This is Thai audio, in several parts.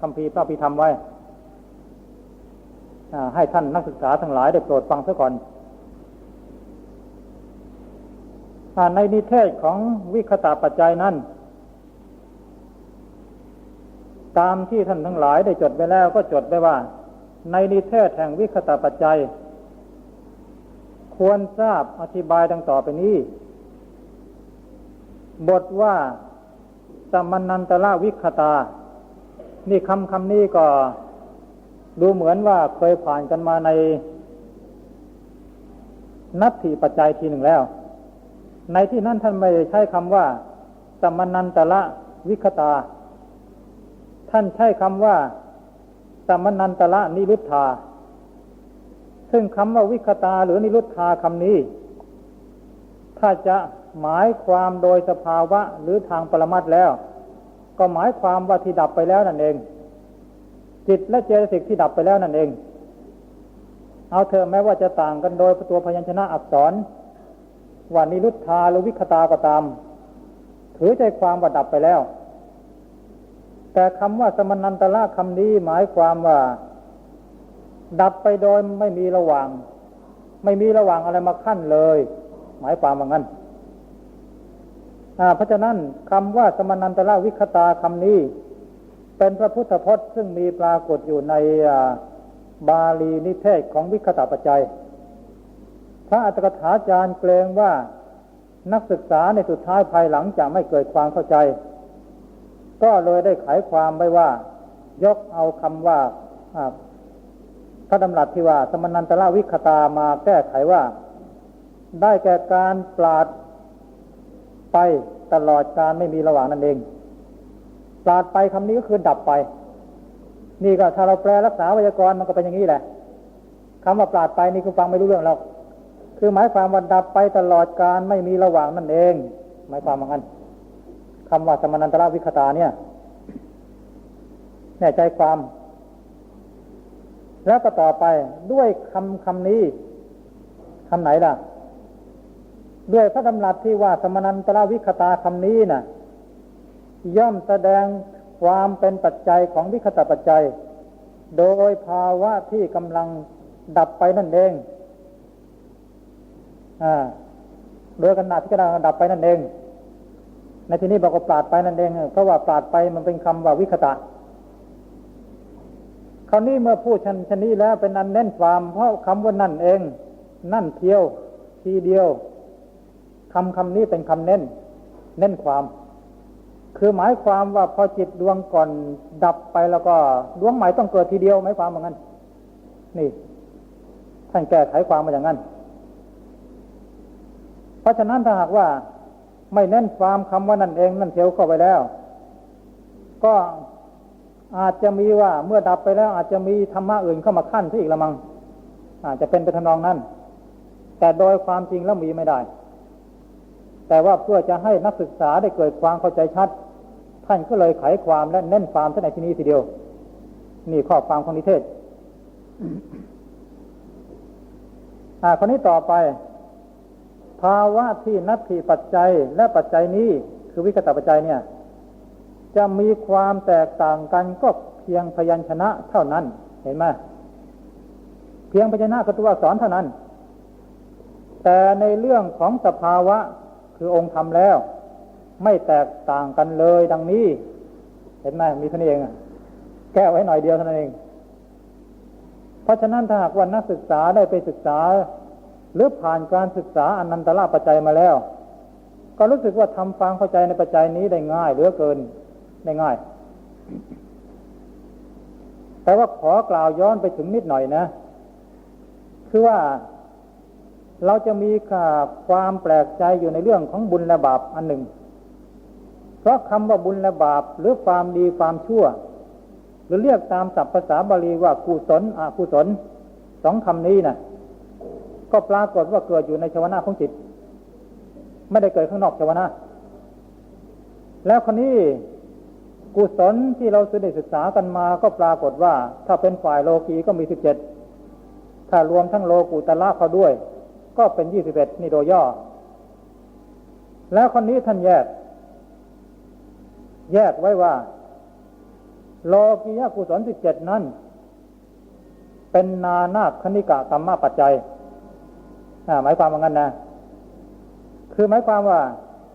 คำพีพระพิธรรมไว้ให้ท่านนักศึกษาทั้งหลายได้โปรดฟังซะก่อนในนิเทศของวิคตาปัจจัยนั้น ตามที่ท่านทั้งหลายได้จดไว้แล้วก็จดไว้ว่า ในนิเทศแห่งวิคตาปัจจัย ควรทราบอธิบายดังต่อไปนี้ บทว่าสมนันตละวิคตา นี่คำคำนี้ก็ดูเหมือนว่าเคยผ่านกันมาใน นัตถิปัจจัยทีหนึ่งแล้ว ในที่นั้นท่านไม่ใช้คำว่าสมนันตละวิคตา ท่านใช้คำว่าสมนันตละนิรุทธา ซึ่งคำว่าวิคตาหรือนิรุทธาคำนี้ ถ้าจะหมายความโดยสภาวะหรือทางปรมัตแล้ว ก็หมายความว่าที่ดับไปแล้วนั่นเอง จิตและเจตสิกที่ดับไปแล้วนั่นเอง เอาเถอแม้ว่าจะต่างกันโดยตัวพยัญชนะอักษรว่านิรุทธาหรือวิคตาก็ตาม ถือใจความว่าดับไปแล้ว แต่คำว่าสมนันตละคำนี้หมายความว่า ดับไปโดยไม่มีระหว่าง ไม่มีระหว่างอะไรมาขั้นเลย หมายความว่างั้น เพราะฉะนั้นคำว่าสมนันตละวิคตาคำนี้ เป็นพระพุทธพจน์ซึ่งมีปรากฏอยู่ในบาลีนิเทศของวิคตาปัจจัย พระอัตถกถาจารย์เกรงว่านักศึกษาในสุดท้ายภายหลังจะไม่เกิดความเข้าใจ ก็เลยได้ไขความไว้ว่า ยกเอาคำว่าพระดำรัสที่ว่า สมนันตละวิคตามาแก้ไขว่า ได้แก่การปราด ไปตลอดการไม่มีระหว่างนั่นเองปราดไปคำนี้ก็คือดับไป นี่ก็ถ้าเราแปลรักษาวยากรณ์มันก็เป็นอย่างนี้แหละคำว่าปราดไปนี่คือฟังไม่รู้เรื่องหรอกคือหมายความว่าดับไปตลอดการไม่มีระหว่างนั่นเอง หมายความว่างั้นคำว่าสมนันตระวิคตาเนี่ยแน่ใจความ แล้วก็ต่อไปด้วยคำคำนี้คำไหนล่ะ ด้วยพระดำรัสที่ว่าสมนันตระวิคตาคำนี้นะ่ะ ย่อมแสดงความเป็นปัจจัยของวิคตาปัจจัย โดยภาวะที่กำลังดับไปนั่นเองอ่าโดยขณะที่กำลังดับไปนั่นเอง ในที่นี้บอกว่าปราดไปนั่นเอง เพราะว่าปราดไปมันเป็นคำว่าวิคตะคราวนี้เมื่อพูดชันชนี้แล้วเป็นอันเน้นความเพราะคำว่านั่นเอง นั่นเที่ยว ทีเดียว คำคำนี้เป็นคำเน้น เน้นความ คือหมายความว่าพอจิตดวงก่อนดับไปแล้วก็ดวงใหม่ต้องเกิดทีเดียวหมายความว่างั้น นี่ท่านแก้ไขความมาอย่างนั้น เพราะฉะนั้นถ้าหากว่าไม่เน้นความคำว่านั่นเองนั่นเทียวเข้าไปแล้ว ก็อาจจะมีว่าเมื่อดับไปแล้ว อาจจะมีธรรมะอื่นเข้ามาขั้นที่อีกละมัง อาจจะเป็นไปทำนองนั้น แต่โดยความจริงแล้วมีไม่ได้ แต่ว่าเพื่อจะให้นักศึกษาได้เกิดความเข้าใจชัด ท่านก็เลยไขความและเน้นความท่านในที่นี้ทีเดียว นี่ข้อความของนิเทศ อ่าคนนี้ต่อไป ภาวะที่นัตถิปัจจัยและปัจจัยนี้คือวิกตปัจจัยเนี่ย จะมีความแตกต่างกันก็เพียงพยัญชนะเท่านั้น เห็นไหมเพียงพยัญชนะคือตัวอักษรเท่านั้น แต่ในเรื่องของสภาวะ คือองค์ทำแล้ว ไม่แตกต่างกันเลยดังนี้ เห็นไหมมีท่านเองแก้ไว้หน่อยเดียวเท่านั้นเอง เพราะฉะนั้นถ้าหากวันนักศึกษาได้ไปศึกษา หรือผ่านการศึกษาอนันตระปัจจัยมาแล้ว ก็รู้สึกว่าทำฟังเข้าใจในปัจจัยนี้ได้ง่ายเหลือเกินได้ง่าย แต่ว่าขอกล่าวย้อนไปถึงนิดหน่อยนะ คือว่า เราจะมีความแปลกใจอยู่ในเรื่องของบุญและบาปอันหนึ่ง เพราะคำว่าบุญและบาปหรือความดีความชั่ว หรือเรียกตามศัพท์ภาษาบาลีว่ากุศลอกุศลสองคำนี้นะ่ะ ก็ปรากฏว่าเกิดอยู่ในชวนาของจิต ไม่ได้เกิดข้างนอกชวนาแล้วคนนี้กุศลที่เราได้ศึกษากันมาก็ปรากฏว่า ถ้าเป็นฝ่ายโลกีก็มีสิบเจ็ดถ้ารวมทั้งโลกุตละเขาด้วย ก็เป็นยี่สิบเอ็ดนี่โดยย่อ แล้วคนนี้ท่านแยก แยกไว้ว่าโลกียกุศลสิบเจ็ดนั้น เป็นนานาคณิกะกรรมปัจจัยหมายความว่างั้นนะ คือหมายความว่า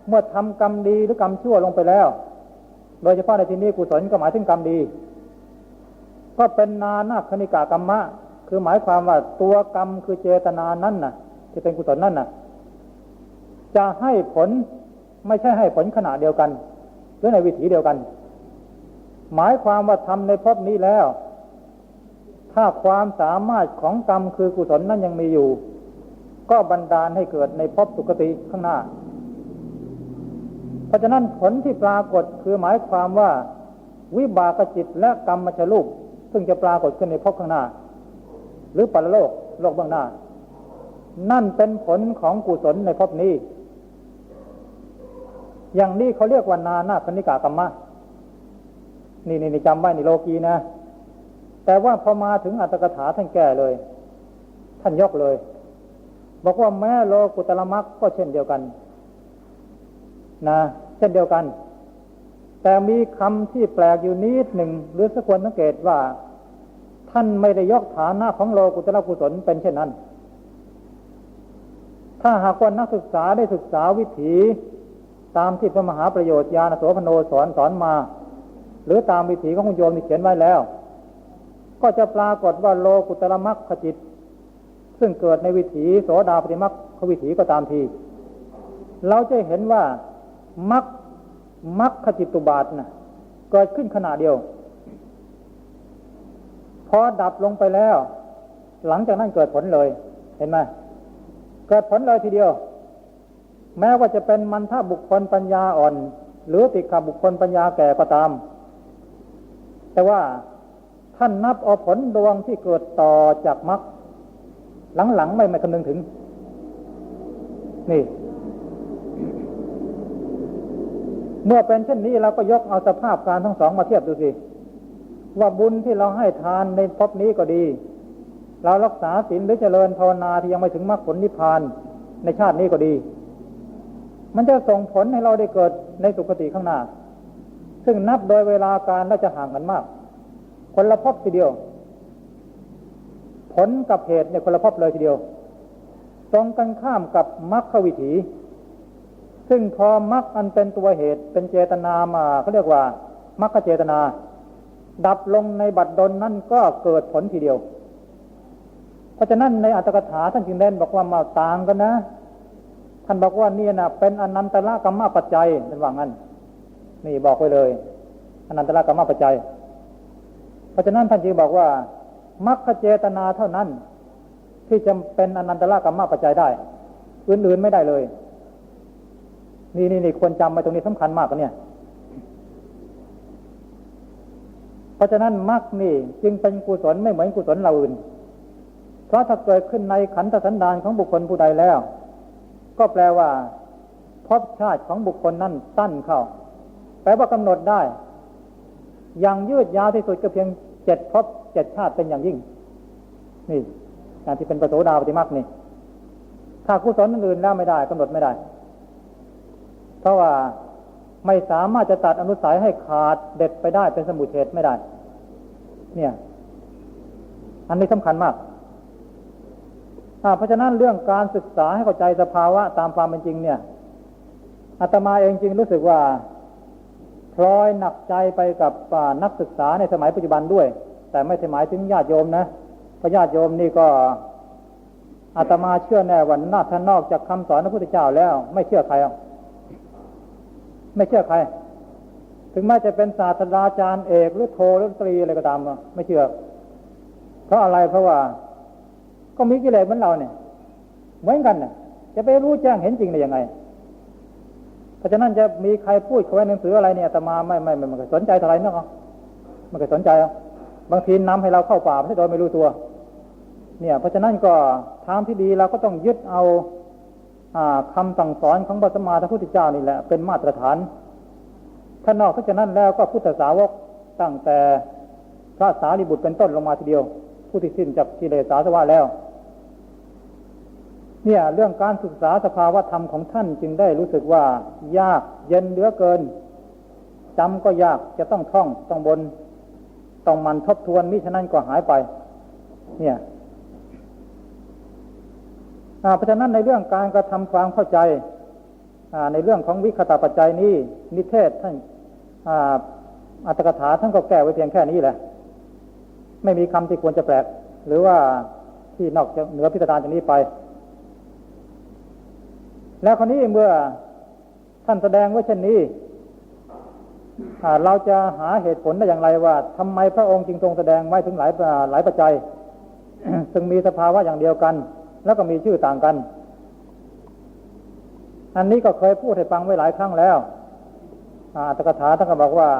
เมื่อทำกรรมดีหรือกรรมชั่วลงไปแล้ว โดยเฉพาะในที่นี้กุศลก็หมายถึงกรรมดี ก็เป็นนานาคณิกากรรมะ คือหมายความว่าตัวกรรมคือเจตนานั้นน่ะ ที่เป็นกุศลนั่นน่ะ จะให้ผลไม่ใช่ให้ผลขณะเดียวกัน หรือในวิถีเดียวกัน หมายความว่าทำในภพนี้แล้ว ถ้าความสามารถของกรรมคือกุศลนั้นยังมีอยู่ ก็บันดาลให้เกิดในภพสุคติข้างหน้า เพราะฉะนั้นผลที่ปรากฏคือหมายความว่า วิบากจิตและกรรมมชลูกซึ่งจะปรากฏขึ้นในภพข้างหน้า หรือปรโลกโลกเบื้องหน้า นั่นเป็นผลของกุศลในภพนี้ อย่างนี้เขาเรียกว่านานาคณิกากรรมะนี่นี่จำไว้ในโลกีนะ แต่ว่าพอมาถึงอัตถกถาท่านแก้เลย ท่านยกเลย บอกว่าแม้โลกุตละมักก็เช่นเดียวกัน นะเช่นเดียวกัน แต่มีคำที่แปลกอยู่นิดหนึ่งหรือสักควรสังเกตว่า ท่านไม่ได้ยกฐานะของโลกุตละกุศลเป็นเช่นนั้น ถ้าหากว่านักศึกษาได้ศึกษาวิถี ตามที่พระมหาประโยชน์ญาณโสพโนสอนสอนมา หรือตามวิถีของคุณโยมที่เขียนไว้แล้ว ก็จะปรากฏว่าโลกุตละมักขจิต ซึ่งเกิดในวิถีโสดาปฏิมักขวิถีก็ตามที เราจะเห็นว่ามักมักขจิตตุบาทนะเกิดขึ้นขณะเดียว พอดับลงไปแล้ว หลังจากนั้นเกิดผลเลย เห็นไหม เกิดผลเลยทีเดียว แม้ว่าจะเป็นมันท่าบุคคลปัญญาอ่อน หรือติขาบุคคลปัญญาแก่ก็ตาม แต่ว่าท่านนับเอาผลดวงที่เกิดต่อจากมรรคหลังๆไม่ไม่คำนึงถึง นี่ เมื่อเป็นเช่นนี้เราก็ยกเอาสภาพการทั้งสองมาเทียบดูสิ ว่าบุญที่เราให้ทานในภพนี้ก็ดี เรารักษาศีลหรือเจริญภาวนาที่ยังไม่ถึงมรรคผลนิพพานในชาตินี้ก็ดี มันจะส่งผลให้เราได้เกิดในสุคติข้างหน้า ซึ่งนับโดยเวลาการและจะห่างกันมาก คนละภพทีเดียว ผลกับเหตุในคนละภพเลยทีเดียว ตรงกันข้ามกับมรรควิถี ซึ่งพอมรรคอันเป็นตัวเหตุเป็นเจตนามาเขาเรียกว่ามรรคเจตนา ดับลงในบัดดลนั่นก็เกิดผลทีเดียว เพราะฉะนั้นในอัตถกถาท่านจึงเน้นบอกว่ามาต่างกันนะ ท่านบอกว่านี่นะเป็นอนันตละกรรมปัจจัยท่านว่างั้น นี่บอกไว้เลย อนันตละกรรมปัจจัย เพราะฉะนั้นท่านจึงบอกว่ามรรคเจตนาเท่านั้น ที่จะเป็นอนันตละกรรมปัจจัยได้ อื่นๆไม่ได้เลย นี่นี่นี่ควรจำไว้ตรงนี้สำคัญมากกว่าเนี่ยเพราะฉะนั้นมรรคนี่จึงเป็นกุศลไม่เหมือนกุศลเราอื่น เพราะถ้าเกิดขึ้นในขันธสันดานของบุคคลผู้ใดแล้ว ก็แปลว่าพบชาติของบุคคลนั้นสั้นเข้า แปลว่ากำหนดได้ อย่างยืดยาวที่สุดก็เพียงเจ็ดพบเจ็ดชาติเป็นอย่างยิ่ง นี่การที่เป็นประโสดาปฏิมาคนี่ ถ้ากุศลอื่นแล้วไม่ได้กำหนดไม่ได้ เพราะว่าไม่สามารถจะตัดอนุสัยให้ขาดเด็ดไปได้เป็นสมุทเฉดไม่ได้ เนี่ย อันนี้สำคัญมาก เพราะฉะนั้นเรื่องการศึกษาให้เข้าใจสภาวะตามความเป็นจริงเนี่ยอาตมาเองจริงรู้สึกว่าพลอยหนักใจไปกับนักศึกษาในสมัยปัจจุบันด้วย แต่ไม่ใช่หมายถึงญาติโยมนะเพราะญาติโยมนี่ก็อาตมาเชื่อแน่วันนาท่านนอกจากคำสอนพระพุทธเจ้าแล้ว ไม่เชื่อใครไม่เชื่อใคร ถึงแม้จะเป็นศาสตราจารย์เอกหรือโทหรือตรีอะไรก็ตามไม่เชื่อ เพราะอะไรเพราะว่า ก็มีกิเลสเหมือนเราเนี่ย เหมือนกันเนี่ยจะไปรู้แจ้งเห็นจริงได้ยังไง เพราะฉะนั้นจะมีใครพูดเขาไว้หนังสืออะไรเนี่ยแต่มาไม่ไม่ไม่สนใจเท่าไรนักไม่เคยสนใจบางทีนำให้เราเข้าป่าไม่โดยไม่รู้ตัว เนี่ย เพราะฉะนั้นก็ทางที่ดีเราก็ต้องยึดเอาคำสั่งสอนของพระสัมมาสัมพุทธเจ้านี่แหละ เป็นมาตรฐานถ้านอกจากนั้นแล้วก็พุทธสาวกตั้งแต่พระสารีบุตรเป็นต้นลงมาทีเดียว ผู้ที่สิ้นจากกิเลสาสวะแล้ว เนี่ยเรื่องการศึกษาสภาวธรรมของท่านจึงได้รู้สึกว่า ยากเย็นเหลือเกินจำก็ยากจะต้องท่องต้องบน ต้องมันทบทวนมิฉะนั้นก็หายไป เนี่ยเพราะฉะนั้นในเรื่องการกระทำความเข้าใจในเรื่องของวิคตาปัจจัยนี้ นิเทศท่านอัตถกถาท่านก็แก้ไว้เพียงแค่นี้แหละ ไม่มีคำที่ควรจะแปลก หรือว่าที่นอกจากเหนือพิจารณาจากนี้ไป แล้วคนนี้เมื่อท่านแสดงไว้เช่นนี้เราจะหาเหตุผลได้อย่างไรว่าทำไมพระองค์จึงทรงแสดงไว้ถึงหลายหลายปัจจัย ซึ่งมีสภาวะอย่างเดียวกัน แล้วก็มีชื่อต่างกัน อันนี้ก็เคยพูดให้ฟังไว้หลายครั้งแล้วอัตถกถาท่านก็บอกว่า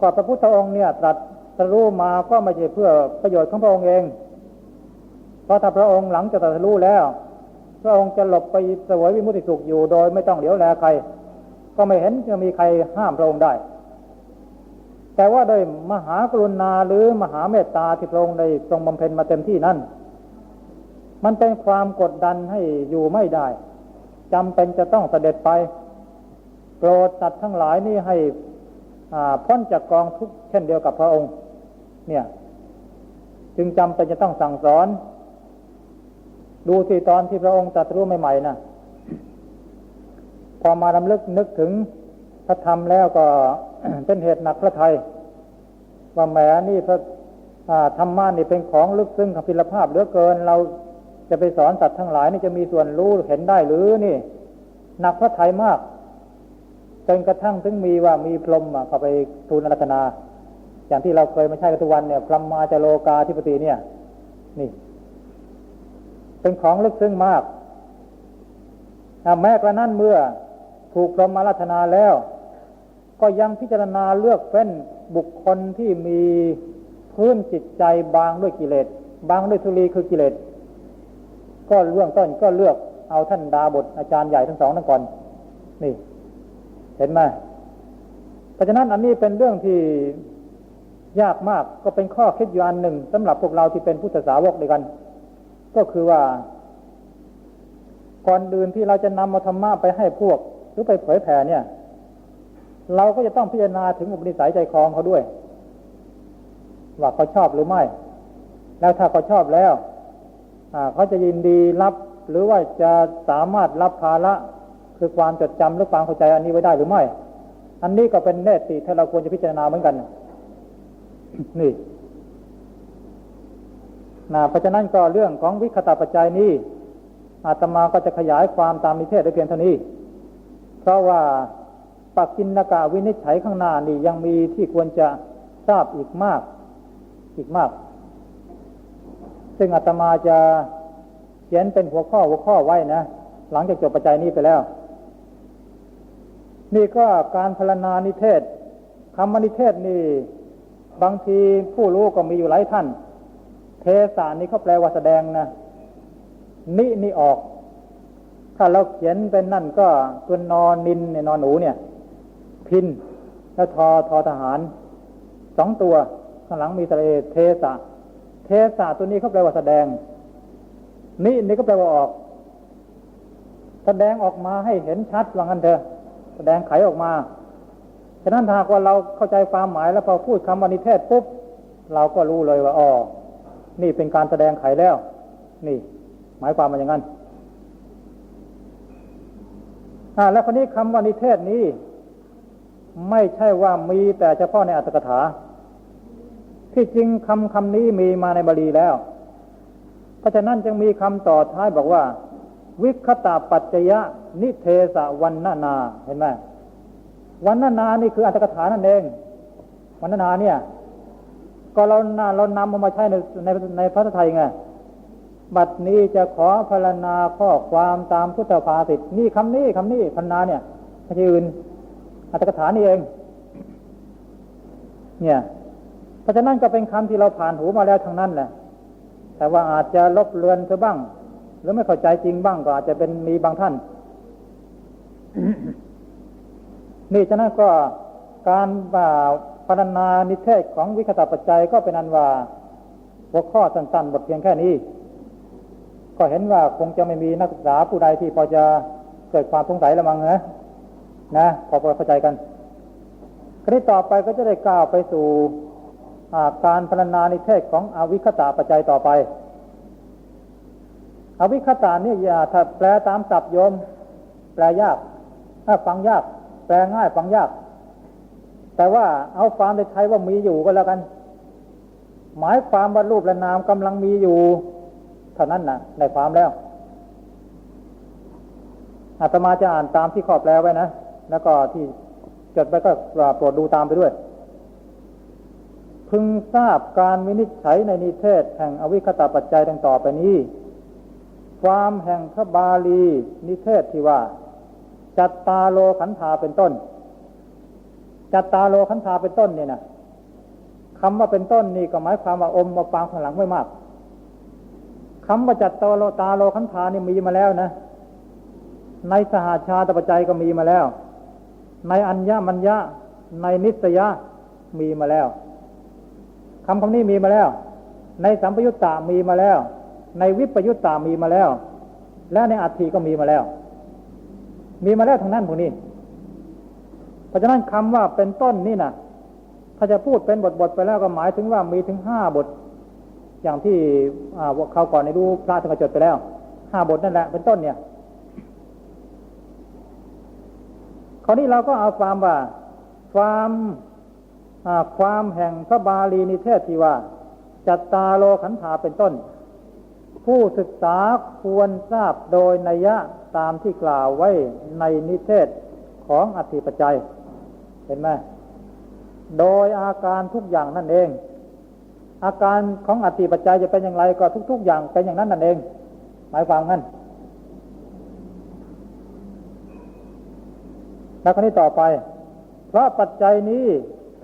ก่อนพระพุทธองค์เนี่ย ตรัสตรู้มาก็ไม่ใช่เพื่อประโยชน์ของพระองค์เอง เพราะถ้าพระองค์หลังจากตรัสรู้แล้ว พระองค์จะหลบไปสวยวิมุติสุขอยู่โดยไม่ต้องเหลียวแลใคร ก็ไม่เห็นจะมีใครห้ามพระองค์ได้ แต่ว่าโดยมหากรุณาหรือมหาเมตตาที่พระองค์ได้ทรงบำเพ็ญมาเต็มที่นั้น มันเป็นความกดดันให้อยู่ไม่ได้จำเป็นจะต้องเสด็จไปโปรดตัดทั้งหลายนี่ให้พ้นจากกองทุกข์เช่นเดียวกับพระองค์ เนี่ย จึงจำเป็นจะต้องสั่งสอน ดูสิตอนที่พระองค์ตรัสรู้ใหม่ๆนะพอมาดำลึกนึกถึงพระธรรมแล้วก็เป็นเหตุหนักพระไทย ว่าแหมนี่พระธรรมะนี่เป็นของลึกซึ้งขพิลภาพเหลือเกิน เราจะไปสอนสัตว์ทั้งหลายนี่จะมีส่วนรู้เห็นได้หรือนี่ หนักพระไทยมากจนกระทั่งถึงมีว่ามีพรหมเข้าไปทูลรัธนา อย่างที่เราเคยมาใช้กันทุกวันเนี่ยพรหมมาจโลกาธิปติเนี่ย นี่ เป็นของลึกซึ้งมากแม้กระนั้นเมื่อถูกพรหมมารัธนาแล้ว ก็ยังพิจารณาเลือกเฟ้นบุคคลที่มีพื้นจิตใจบางด้วยกิเลสบางด้วยทุลีคือกิเลสก็เรื่องต้นก็เลือกเอาท่านดาบทอาจารย์ใหญ่ทั้งสองนั่นก่อน นี่ เห็นไหมเพราะฉะนั้นอันนี้เป็นเรื่องที่ยากมากก็เป็นข้อคิดอยู่อันหนึ่งสำหรับพวกเราที่เป็นพุทธสาวกด้วยกัน ก็คือว่า ก่อนอื่นที่เราจะนำมาธรรมะไปให้พวก หรือไปเผยแผ่เนี่ย เราก็จะต้องพิจารณาถึงอุปนิสัยใจคองเขาด้วย ว่าเขาชอบหรือไม่ แล้วถ้าเขาชอบแล้วเขาจะยินดีรับหรือว่าจะสามารถรับภาระคือความจดจำหรือความเข้าใจอันนี้ไว้ได้หรือไม่ อันนี้ก็เป็นเนติที่เราควรจะพิจารณาเหมือนกัน นี่ นะเพราะฉะนั้นก็เรื่องของวิคตาปัจจัยนี้อาตมาก็จะขยายความตามนิเทศได้เพียงเท่านี้ เพราะว่าปักกินนากาวินิจฉัยข้างหน้านี่ยังมีที่ควรจะทราบอีกมาก อีกมาก ซึ่งอาตมาจะเขียนเป็นหัวข้อหัวข้อไว้นะ หลังจากจบปัจจัยนี้ไปแล้ว นี่ก็การพรณนานิเทศคำมนิเทศนี่ บางทีผู้รู้ก็มีอยู่หลายท่าน เทสานี่เขาแปลว่าแสดงนะนินี่ออก ถ้าเราเขียนเป็นนั่นก็ตัวนอนนินเนี่ยนอนหนูเนี่ย พินแล้วทอทอทหารสองตัวข้างหลังมีทะเลเทสะเทสะตัวนี้เขาแปลว่าแสดงนินี่ก็แปลว่าออก แสดงออกมาให้เห็นชัดว่างั้นเถอะแสดงไขออกมาฉะนั้นหากว่าเราเข้าใจความหมายแล้วพอพูดคำวันิเทศปุ๊บเราก็รู้เลยว่าอ๋อ นี่เป็นการแสดงไขแล้ว นี่ หมายความมาอย่างนั้นอ่าแล้วคนนี้คำว่านิเทศนี้ ไม่ใช่ว่ามีแต่เฉพาะในอัตถกถา ที่จริงคำคำนี้มีมาในบาลีแล้ว เพราะฉะนั้นจึงมีคำต่อท้ายบอกว่า วิคตาปัจจยะ นิเทศวันนานาเห็นไหมวันนานานี่คืออัตถกถานั่นเองวันนานาเนี่ย ก็เราเรานำมามาใช้ในในในพระไทยไงบัดนี้จะขอพรณนาข้อความตามพุทธภาษิตนี่คำนี้คำนี้พันนาเนี่ยไม่ใช่อื่นอัตถกถานี่เอง เนี่ย เพราะฉะนั้นก็เป็นคำที่เราผ่านหูมาแล้วทางนั้นแหละ แต่ว่าอาจจะลบเลือนเธอบ้าง หรือไม่เข้าใจจริงบ้างก็อาจจะเป็นมีบางท่าน นี่ฉะนั้นก็การว่า พรรณนานิเทศของวิคตาปัจจัยก็เป็นอันว่าหัวข้อสั้นๆบทเพียงแค่นี้ ก็เห็นว่าคงจะไม่มีนักศึกษาผู้ใดที่พอจะเกิดความสงสัยละมั้งนะนะพอเข้าใจกันคราวต่อไปก็จะได้ก้าวไปสู่การพรรณนานิเทศของอวิคตาปัจจัยต่อไป อวิคตานี่อย่าถ้าแปลตามศัพท์โยม แปลยากถ้าฟังยาก แปลง่ายฟังยาก แต่ว่าเอาความในไทยว่ามีอยู่ก็แล้วกัน หมายความว่ารูปและนามกำลังมีอยู่ เท่านั้นนะในความแล้วอาตมาจะอ่านตามที่ขอบแปลไว้นะแล้วก็ที่จดไปก็โปรดดูตามไปด้วย พึงทราบการวินิจฉัยในนิเทศ แห่งอวิคตาปัจจัยดังต่อไปนี้ ความแห่งพระบาลีนิเทศที่ว่า จัตตาโลขันธาเป็นต้น จัตตาโลขันธาเป็นต้นเนี่ยนะคำว่าเป็นต้นนี่ก็หมายความว่าอมมาฟังข้างหลังไม่มากคำว่าจัตตาโลตาโลขันธานี่มีมาแล้วนะ ในสหาชาตปัจจัยก็มีมาแล้ว ในอัญญมัญญะในนิสยะมีมาแล้วคำคำนี้มีมาแล้ว ในสัมปยุตตามีมาแล้ว ในวิปยุตตามีมาแล้ว และในอัตถิก็มีมาแล้ว มีมาแล้วทั้งนั้นพวกนี้ ราะฉะนั้นคำว่าเป็นต้นนี่นะถ้าจะพูดเป็นบทบทไปแล้วก็หมายถึงว่ามีถึงห้าบท อย่างที่เขาก่อนในดูพระธรรมจดไปแล้วห้าบทนั่นแหละเป็นต้นเนี่ยคราวนี้เราก็เอาความว่าความความแห่งพระบาลีนิเทศที่ว่า จัตตาโลขันธาเป็นต้น ผู้ศึกษาควรทราบโดยนัยะตามที่กล่าวไว้ในนิเทศของอธิปจัย เห็นไหมโดยอาการทุกอย่างนั่นเอง อาการของอธิปัจจัยจะเป็นอย่างไรก็ทุก ๆ อย่างเป็นอย่างนั้นนั่นเอง หมายความงั้นแล้วคนนี้ต่อไป เพราะปัจจัยนี้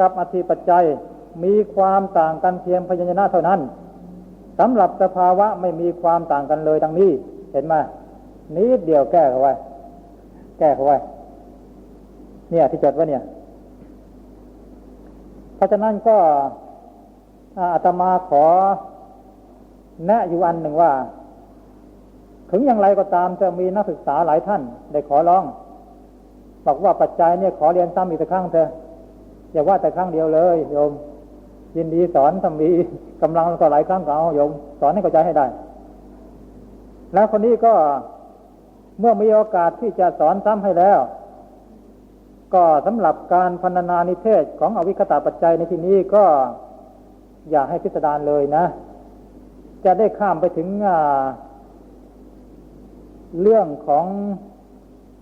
กับอธิปัจจัยมีความต่างกันเพียงพยัญชนะเท่านั้นสำหรับสภาวะไม่มีความต่างกันเลยดังนี้ เห็นไหมนี้เดียวแก้เขาไว้ แก้เขาไว้ เนี่ยที่จดไว้เนี่ย เพราะฉะนั้นก็อาตมาขอ แนะอยู่อันหนึ่งว่า ถึงอย่างไรก็ตามจะมีนักศึกษาหลายท่าน ได้ขอร้อง บอกว่าปัจจัยเนี่ยขอเรียนซ้ำอีกสักครั้งเถอะอย่าว่าแต่ครั้งเดียวเลยโยม ยินดีสอนถ้ามีกำลังก็หลายครั้งก็เอาโยม สอนให้เข้าใจให้ได้ แล้วคนนี้ก็เมื่อมีโอกาสที่จะสอนซ้ำให้แล้ว ก็สำหรับการพันนานิเทศของอวิคตาปัจจัยในที่นี้ก็อย่าให้พิสดารเลยนะ จะได้ข้ามไปถึงเรื่องของ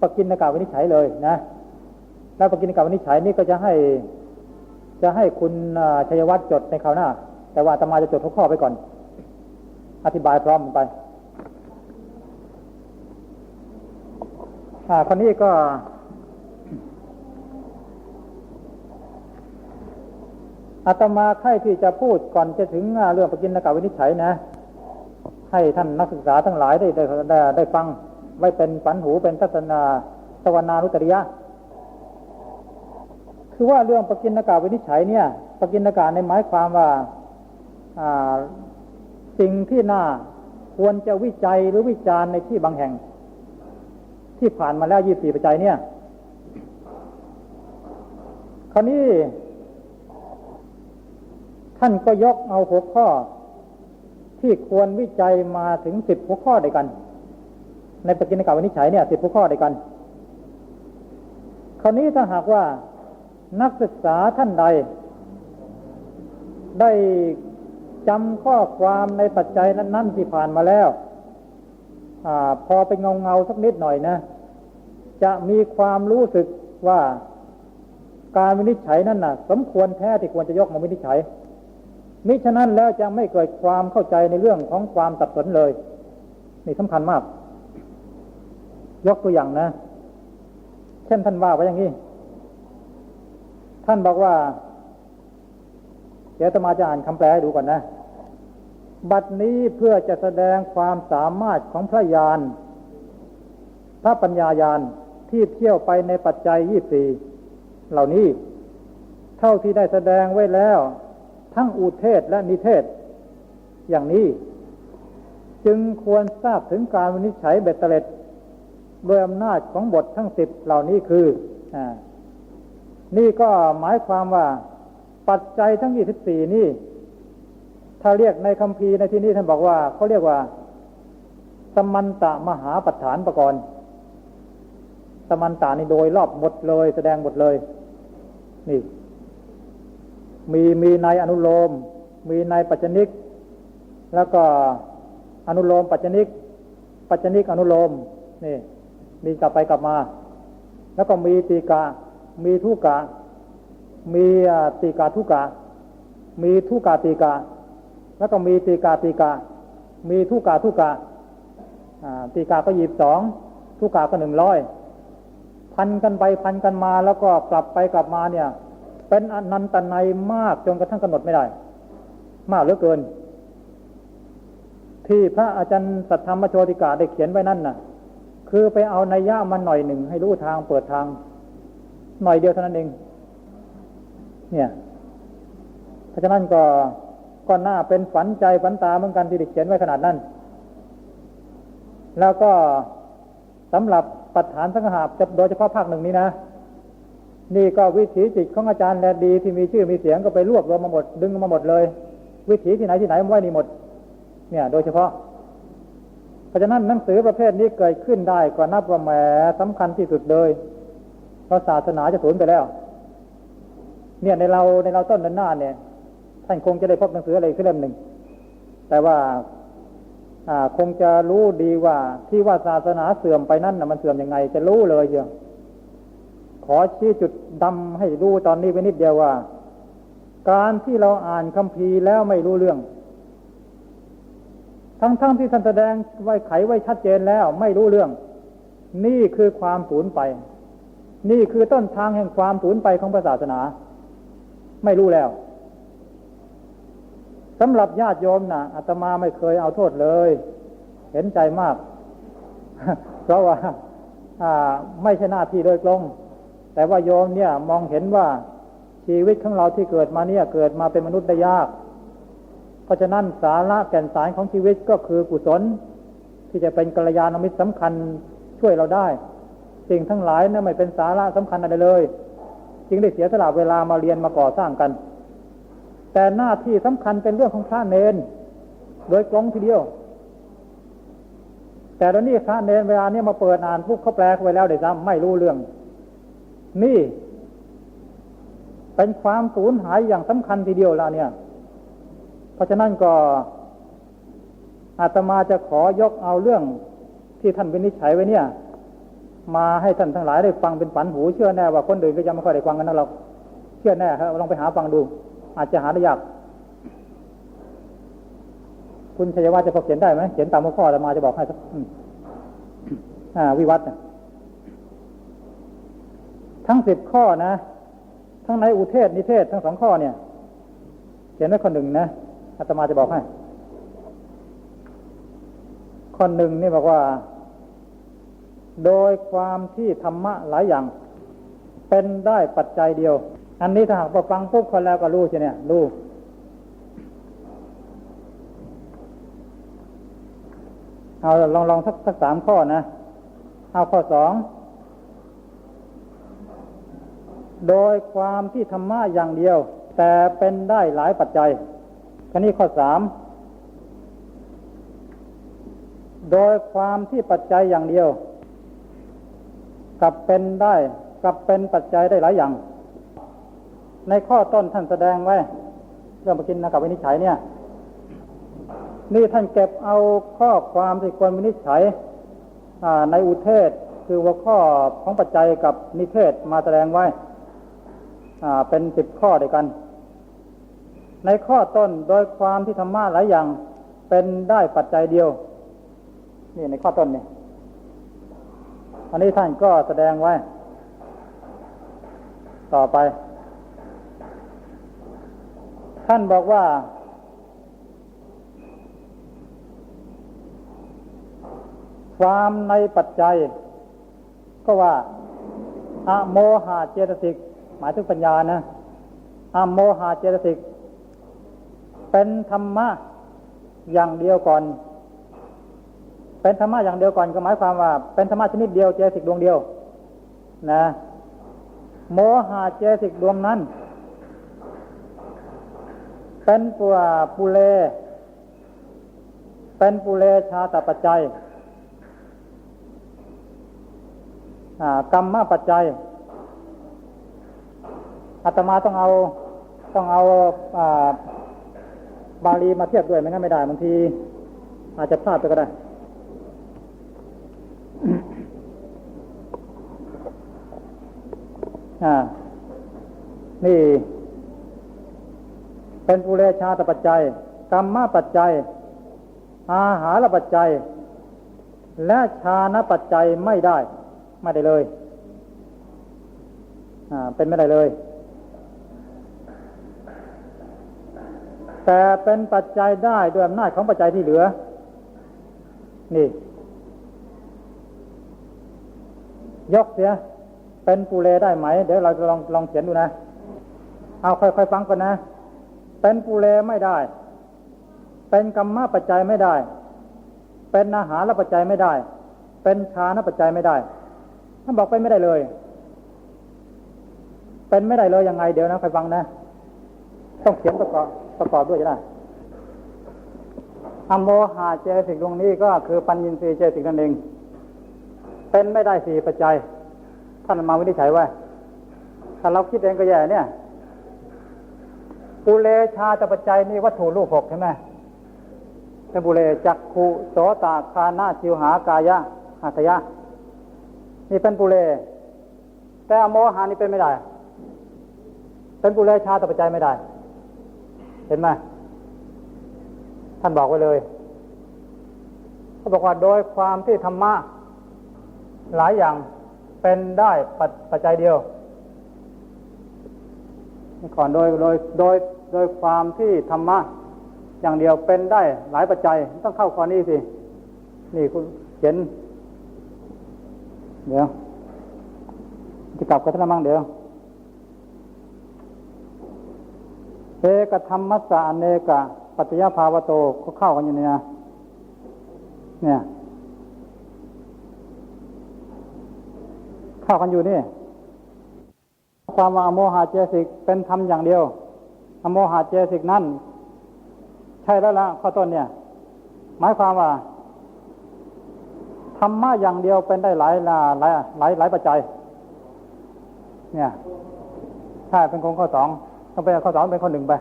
ปกินกาวินิจฉัยเลยนะ แล้วปกินกาวินิจฉัยนี่ก็จะให้ จะให้คุณชัยวัฒน์จดในคราวหน้า แต่ว่าตมาจะจดทุกข้อไปก่อน อธิบายพร้อมไปอ่าคนนี้ก็ อาตมาใครที่จะพูดก่อนจะถึงเรื่องปกินกาวินิจฉัยนะ ให้ท่านนักศึกษาทั้งหลายได้ได้ได้ได้ฟัง ไว้เป็นฝันหูเป็นทัศนาสวนานุตริยะ คือว่าเรื่องปกินกาวินิจฉัยเนี่ยปกินกาในหมายความว่าสิ่งที่น่าควรจะวิจัยหรือวิจารณ์ในที่บางแห่ง ที่ผ่านมาแล้วยี่สี่ปัจจัยเนี่ย คราวนี้ ท่านก็ยกเอาหัวข้อ ที่ควรวิจัยมาถึงสิบหัวข้อด้วยกัน ในปกิณกาวินิจฉัยเนี่ยสิบหัวข้อด้วยกัน คราวนี้ถ้าหากว่านักศึกษาท่านใด ได้จำข้อความในปัจจัยนั้นๆที่ผ่านมาแล้วอพอเป็นเงาเงาสักนิดหน่อยนะ จะมีความรู้สึกว่าการวินิจฉัยนั้นนะ่ะ สมควรแท้ที่ควรจะยกมาวินิจฉัย มิฉะนั้นแล้วจะไม่เกิดความเข้าใจในเรื่องของความสับสนเลย นี่สำคัญมาก ยกตัวอย่างนะ เช่นท่านว่าไว้อย่างนี้ ท่านบอกว่า เดี๋ยวจะมาจะอ่านคำแปลให้ดูก่อนนะ บัดนี้เพื่อจะแสดงความสามารถของพระยาน พระปัญญายานที่เที่ยวไปในปัจจัยยี่สี่เหล่านี้ เท่าที่ได้แสดงไว้แล้ว ทั้งอุเทศและนิเทศ อย่างนี้ จึงควรทราบถึงการวินิจฉัยเบ็ดเตล็ดโดยอำนาจของบททั้งสิบเหล่านี้คืออนี่ก็หมายความว่า ปัจจัยทั้งยี่สิบสี่นี่ ถ้าเรียกในคำพีในที่นี้ท่านบอกว่าเขาเรียกว่า สมันตะมหาปัฏฐานประกรณ์สมันตานี่โดยรอบหมดเลย แสดงหมดเลย นี่ มีมีในอนุโลม มีในปัจจนิก แล้วก็อนุโลมปัจจนิก ปัจจนิกอนุโลมนี่ มีกลับไปกลับมา แล้วก็มีตีกา มีทุกะมีตีกาทุกะมีทุกาตีกา แล้วก็มีตีกาตีกา มีทุกาทุกะตีกาก็ยีบสองทุกาก็หนึ่งร้อยพันกันไปพันกันมาแล้วก็กลับไปกลับมาเนี่ย เป็นอนันตนัยมากจนกระทั่งกำหนดไม่ได้ มากเหลือเกิน ที่พระอาจารย์สัทธรรมโชติกาได้เขียนไว้นั่นน่ะ คือไปเอาในย่ามันหน่อยหนึ่งให้รู้ทางเปิดทาง หน่อยเดียวเท่านั้นเอง เนี่ยเพราะฉะนั้นก็ก็น่าเป็นฝันใจฝันตาเหมือนกันที่ได้เขียนไว้ขนาดนั้น แล้วก็สำหรับปัฏฐานสังหาจะโดยเฉพาะภาคหนึ่งนี้นะ นี่ก็วิถีจิตของอาจารย์แลดีที่มีชื่อมีเสียงก็ไปรวบรวมมาหมด ดึงมาหมดเลย วิถีที่ไหนที่ไหนมาไว้นี่หมด เนี่ย โดยเฉพาะ เพราะฉะนั้นหนังสือประเภทนี้เกิดขึ้นได้ก็นับว่าแหมสำคัญที่สุดเลย เพราะศาสนาจะสูญไปแล้ว เนี่ยในเราในเราต้นนันหน้าเนี่ยท่านคงจะได้พบหนังสืออะไรขึ้นเล่มหนึ่งแต่ว่าคงจะรู้ดีว่าที่ว่าศาสนาเสื่อมไปนั่นนะมันเสื่อมยังไง จะรู้เลยเชียว ขอชี้จุดดำให้รู้ตอนนี้ไปนิดเดียวว่า การที่เราอ่านคัมภีร์แล้วไม่รู้เรื่อง ทั้งๆทที่ท่านแสดงไว้ไขไว้ชัดเจนแล้วไม่รู้เรื่อง นี่คือความสูญไป นี่คือต้นทางแห่งความสูญไปของศาสนา ไม่รู้แล้วสำหรับญาติโยมนะ่ะอาตมาไม่เคยเอาโทษเลย เห็นใจมาก เพราะว่าไม่ใช่หน้าที่โดยตรง แต่ว่าโยมเนี่ยมองเห็นว่าชีวิตของเราที่เกิดมาเนี่ยเกิดมาเป็นมนุษย์ได้ยาก เพราะฉะนั้นสาระแก่นสารของชีวิตก็คือกุศล ที่จะเป็นกัลยาณมิตรสำคัญช่วยเราได้ สิ่งทั้งหลายนี่ไม่เป็นสาระสำคัญอะไรเลย จึงได้เสียสละเวลามาเรียนมาก่อสร้างกัน แต่หน้าที่สำคัญเป็นเรื่องของพระเนน โดยตรงทีเดียว แต่ตอนนี้พระเนนเวลาเนี้มาเปิดอ่านพุกเขาแปลไว้แล้วเดี๋ยวซ้ำไม่รู้เรื่อง นี่ เป็นความสูญหายอย่างสำคัญทีเดียวแล้วเนี่ย เพราะฉะนั้นก็อาตมาจะขอยกเอาเรื่องที่ท่านวินิจฉัยไว้เนี่ย มาให้ท่านทั้งหลายได้ฟังเป็นฝันหูเชื่อแน่ว่าคนอื่นก็ยังไม่ค่อยได้ฟังกันนะเราเชื่อแน่ครับลองไปหาฟังดู อาจจะหาได้ยากคุณชัยวัฒน์จะพอเขียนได้ไหมเขียนตามหัวข้อแล้วมาจะบอกให้สักวิวัฒน์ ทั้งสิบข้อนะ ทั้งในอุเทศนิเทศทั้งสองข้อเนี่ยเขียนไว้คนหนึ่งนะอาตมาจะบอกให้คนหนึ่งนี่บอกว่า โดยความที่ธรรมะหลายอย่าง เป็นได้ปัจจัยเดียว อันนี้ถ้าหากฟังปุ๊บคนแล้วก็รู้ใช่เนี่ยรู้เอาลองลองสักสักสามข้อนะ เอาข้อสอง โดยความที่ธรรมะอย่างเดียว แต่เป็นได้หลายปัจจัยคันนี้ข้อสามโดยความที่ปัจจัยอย่างเดียว กับเป็นได้กับเป็นปัจจัยได้หลายอย่าง ในข้อต้นท่านแสดงไว้เรื่องปกินนะกับวินิจฉัยเนี่ย นี่ท่านเก็บเอาข้อความที่ควรวินิจฉัยในอุเทศคือหัวข้อของปัจจัยกับนิเทศมาแสดงไว้ เป็นสิบข้อด้วยกัน ในข้อต้นโดยความที่ธรรมะหลายอย่างเป็นได้ปัจจัยเดียว นี่ในข้อต้นนี่อันนี้ท่านก็แสดงไว้ ต่อไป ท่านบอกว่า ความในปัจจัย ก็ว่า อโมหะเจตสิก หมายถึงปัญญานะอโมหะเจตสิก เป็นธรรมะอย่างเดียวก่อน เป็นธรรมะอย่างเดียวก่อนก็หมายความว่า เป็นธรรมะชนิดเดียวเจตสิกดวงเดียว นะ โมหะเจตสิกดวงนั้น เป็นปัวปุเล เป็นปุเลชาตปัจจัยกรรมมาปัจจัย อาตมาต้องเอาต้องเอาอาบาลีมาเทียบด้วยไม่งั้นไม่ได้บางที อาจจะพลาดไปก็ได้อ่านี่ เป็นปุเรชาตปัจจัย กรรมมาปัจจัย อาหารปัจจัย และชานะปัจจัยไม่ได้ ไม่ได้เลย อ่า เป็นไม่ได้เลย แต่เป็นปัจจัยได้ด้วยอำนาจของปัจจัยที่เหลือ นี่ ยกเสีย เป็นปูเลได้ไหม เดี๋ยวเราจะลองลองเขียนดูนะ เอาค่อยๆฟังก่อนนะ เป็นปูเลไม่ได้ เป็นกรรมะปัจจัยไม่ได้ เป็นอาหารละปัจจัยไม่ได้ เป็นชานะปัจจัยไม่ได้ท่านบอกเป็นไม่ได้เลย เป็นไม่ได้เลยยังไง เดี๋ยวนะค่อยฟังนะ ต้องเขียนประกอบประกอบด้วยจะได้อโมหะเจสิกดวงนี้ก็คือปัญญินทรีย์เจสิกนั่นเอง เป็นไม่ได้สี่ปัจจัย ท่านมาวินิจฉัยว่า ถ้าเราคิดเองก็แย่เนี่ยปุเลชาตปัจจัยนี่วัตถุรูปหกใช่ไหมเป็นปุเลจักขุโสตาคานาชิวหากายะหัตยะ นี่เป็นปุเลแต่อโมหานี่เป็นไม่ได้ เป็นปุเลชาตปัจจัยไม่ได้ เห็นไหมท่านบอกไว้เลยเขาบอกว่าโดยความที่ธรรมะหลายอย่างเป็นได้ปัจปจจัยเดียวก่อนโดยโดยโดยโดยความที่ธรรมะอย่างเดียวเป็นได้หลายปัจจัย ต้องเข้าข้อนี้สิ นี่คุณเขียนเดี๋ยวจะกลับกันท่านมั่งเดี๋ยว เอกธรรมมัสสะอเนกะ ปัจจยภาวโตก็เข้ากันอยู่เนี่ยเนี่ยเข้ากันอยู่นี่ความว่าอโมหะเจสิกเป็นธรรมอย่างเดียวอโมหะเจสิกนั่นใช่แล้วละข้อต้นเนี่ย หมายความว่าธรรมะอย่างเดียวเป็นได้หลายหลายหลายหลายหลายปัจจัย เนี่ยใช่เป็นของข้อสอง ต้องเป็นข้อสองเป็นข้อหนึ่งไป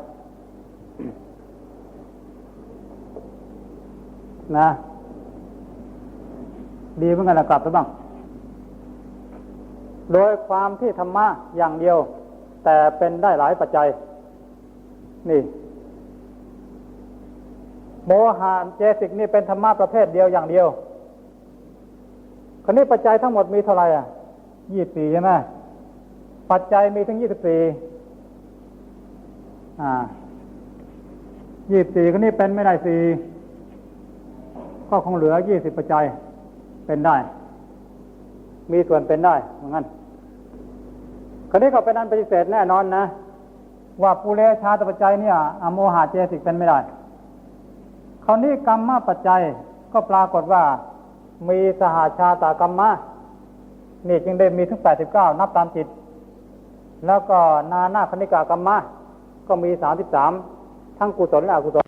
นะ ดีเหมือนกันนะกลับไปบ้าง โดยความที่ธรรมะอย่างเดียว แต่เป็นได้หลายปัจจัย นี่ โมหะเจสิกนี่เป็นธรรมะประเภทเดียวอย่างเดียวคนนี้ปัจจัยทั้งหมดมีเท่าไหร่อะยี่สี่ใช่ไหมปัจจัยมีทั้งยี่สิบสี่ ยี่สิบสี่คนนี้เป็นไม่ได้สี่ก็คงเหลือยี่สิบปัจจัยเป็นได้ มีส่วนเป็นได้เหมือนกันคนนี้ก็เป็นอันปฏิเสธแน่นอนนะ ว่าปุเรชาตปัจจัยเนี่ยอโมหะเจสิกเป็นไม่ได้คราวนี้กรรมมาปัจจัยก็ปรากฏว่า มีสหาชาตากรรมะนี่จึงได้มีถึงแปดสิบเก้านับตามจิต แล้วก็นานาคณิกากรรมะ ก็มีสามสิบสามทั้งกุศลและอกุศล